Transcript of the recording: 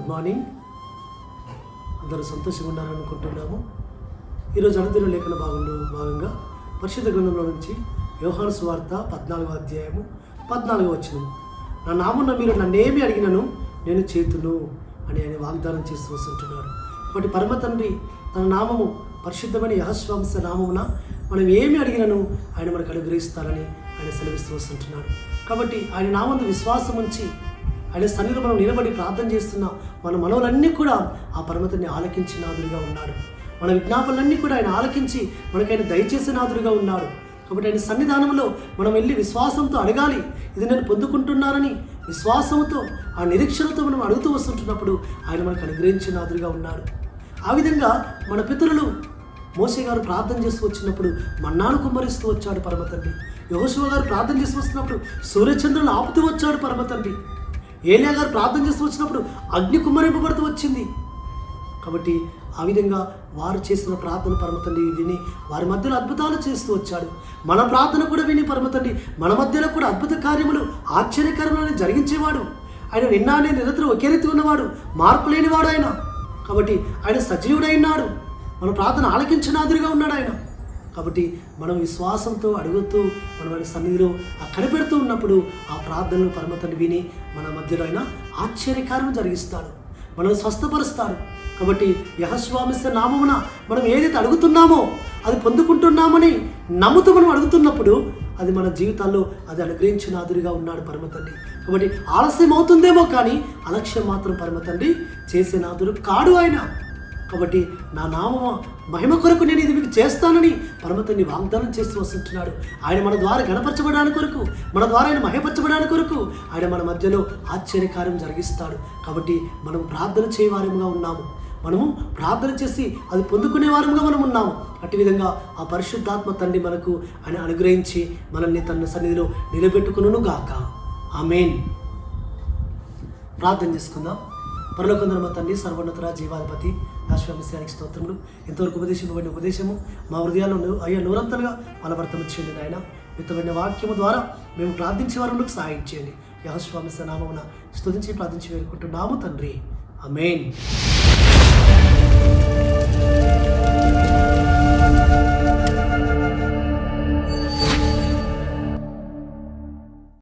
Good morning. అందరూ సంతోషంగా ఉన్నారనుకుంటున్నాము ఈరోజు అనుదిన లేఖన భాగంలో భాగంగా పరిశుద్ధ గ్రంథంలో నుంచి యోహాను స్వార్త పద్నాలుగో అధ్యాయము పద్నాలుగో వచ్చిన నా నామున్న మీరు నన్నేమి అడిగినను నేను చేతును అని ఆయన వాగ్దానం చేస్తూ వస్తుంటున్నారు. కాబట్టి పరమ తండ్రి తన నామము పరిశుద్ధమైన యహస్వాంశ నామమున మనం ఏమి అడిగినను ఆయన మనకు అనుగ్రహిస్తారని ఆయన సెలవిస్తూ వస్తుంటున్నాడు కాబట్టి ఆయన నామందు విశ్వాసం ఉంచి ఆయన సన్నిధిలో మనం నిలబడి ప్రార్థన చేస్తున్న మన మనవులన్నీ కూడా ఆ పరమతిని ఆలకించి నాదుడిగా ఉన్నాడు మన విజ్ఞాపనలన్నీ కూడా ఆయన ఆలకించి మనకైనా దయచేసి నాదుడిగా ఉన్నాడు కాబట్టి ఆయన సన్నిధానంలో మనం వెళ్ళి విశ్వాసంతో అడగాలి ఇది నేను పొందుకుంటున్నానని విశ్వాసంతో ఆ నిరీక్షణతో మనం అడుగుతూ వస్తుంటున్నప్పుడు ఆయన మనకు అనుగ్రహించిన నాదుడిగా ఉన్నాడు ఆ విధంగా మన పితరులు మోసే గారు ప్రార్థన చేస్తూ వచ్చినప్పుడు మన్నాను కుమ్మరిస్తూ వచ్చాడు పరమతండ్రి. యహోశివ గారు ప్రార్థన చేసి వస్తున్నప్పుడు సూర్యచంద్రులు ఆపుతూ వచ్చాడు పరమతండ్రి. ఏలియా గారు ప్రార్థన చేస్తూ వచ్చినప్పుడు అగ్ని కుమ్మరింపబడుతూ వచ్చింది. కాబట్టి ఆ విధంగా వారు చేసిన ప్రార్థన పరమతండ్రి విని వారి మధ్యలో అద్భుతాలు చేస్తూ వచ్చాడు. మన ప్రార్థన కూడా విని పరమతండ్రి మన మధ్యలో కూడా అద్భుత కార్యములు ఆశ్చర్యకరములను జరిగించేవాడు. ఆయన నిన్నానే నిరంతరం ఒకే రీతి ఉన్నవాడు మార్పు లేనివాడు ఆయన. కాబట్టి ఆయన సజీవుడైనాడు మన ప్రార్థన ఆలకించనాదురిగా ఉన్నాడు ఆయన. కాబట్టి మనం విశ్వాసంతో అడుగుతూ మనం ఆయన సన్నిధిలో అక్కడ కనిపెడుతూ ఉన్నప్పుడు ఆ ప్రార్థనలు పరమతని విని మన మధ్యలో ఆయన ఆశ్చర్యకారం జరిగిస్తాడు. మనల్ని స్వస్థపరుస్తాడు. కాబట్టి యహస్వామిస్త నామమున మనం ఏదైతే అడుగుతున్నామో అది పొందుకుంటున్నామని నమ్ముతూ మనం అడుగుతున్నప్పుడు అది మన జీవితాల్లో అది అనుగ్రహించిన ఆదురిగా ఉన్నాడు పరమతండ్రి కాబట్టి ఆలస్యం అవుతుందేమో కానీ అలక్ష్యం మాత్రం పరమతండ్రి చేసే నాదురు కాడు ఆయన. కాబట్టి నా నామ మహిమ కొరకు నేను ఇది మీకు చేస్తానని పరమతండ్రి వాగ్దానం చేస్తూ వస్తుంటున్నాడు. ఆయన మన ద్వారా గణపరచబడడానికి కొరకు మన ద్వారా ఆయన మహిమపరచబడడానికి కొరకు ఆయన మన మధ్యలో ఆశ్చర్యకార్యం జరిగిస్తాడు. కాబట్టి మనం ప్రార్థన చేయవారముగా ఉన్నాము. మనము ప్రార్థన చేసి అది పొందుకునే వారముగా మనం ఉన్నాము. అటు విధంగా ఆ పరిశుద్ధాత్మ తండ్రి మనకు ఆయన అనుగ్రహించి మనల్ని తన సన్నిధిలో నిలబెట్టుకును గాక ఆమెన్. ప్రార్థన చేసుకుందాం. పరలోకందరమ తండ్రి సర్వోన్నత జీవాధిపతి రాష్ట్రమిశ్రానికి స్తోత్రములు. ఎంతవరకు ఉపదేశింపబడిన ఉపదేశము మా హృదయాల్లో అయ్యా నూరంతలుగా బలపడతం చేయండి ఆయన విత్తబడిన వాక్యము ద్వారా మేము ప్రార్థించే వారంలోకి సహాయం చేయండి. యహస్వామి నామమున స్తుతించి ప్రార్థించి వేడుకుంటున్నాము తండ్రి. అమేన్